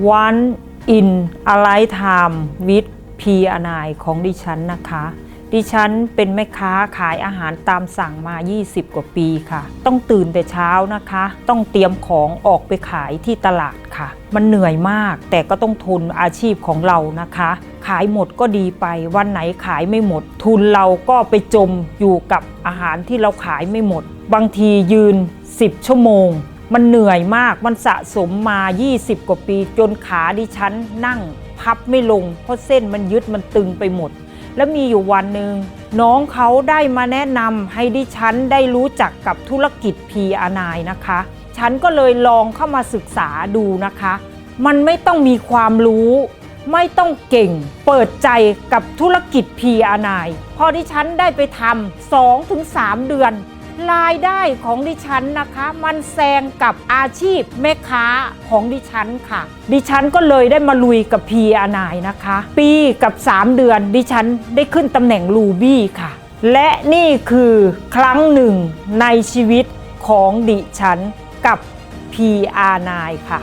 One in a Lifetime with P อนายของดิฉันนะคะ ดิฉันเป็นแม่ค้าขายอาหารตามสั่งมา 20 กว่าปีค่ะ ต้องตื่นแต่เช้านะคะ ต้องเตรียมของออกไปขายที่ตลาดค่ะ มันเหนื่อยมากแต่ก็ต้องทนอาชีพของเรานะคะ ขายหมดก็ดีไป วันไหนขายไม่หมด ทุนเราก็ไปจมอยู่กับอาหารที่เราขายไม่หมด บางทียืน 10 ชั่วโมง มันเหนื่อยมาก มันสะสมมา 20 กว่าปี จนขาดิฉันนั่งพับไม่ลง เพราะเส้นมันยึดมันตึงไปหมด แล้วมีอยู่วันหนึ่งน้องเขาได้มาแนะนำให้ดิฉันได้รู้จักกับธุรกิจพีอานายนะคะ ฉันก็เลยลองเข้ามาศึกษาดูนะคะ มันไม่ต้องมีความรู้ ไม่ต้องเก่ง เปิดใจกับธุรกิจพีอานายพอดิฉันได้ไปทำ2-3ถึง3เดือน รายได้ของดิฉันนะคะ มันแซงกับอาชีพแม่ค้าของดิฉันค่ะ ดิฉันก็เลยได้มาลุยกับพีอานายนะคะ ปีกับ 3 เดือนดิฉันได้ขึ้นตำแหน่งลูบี้ค่ะ และนี่คือครั้งหนึ่งในชีวิตของดิฉันกับพีอานายค่ะ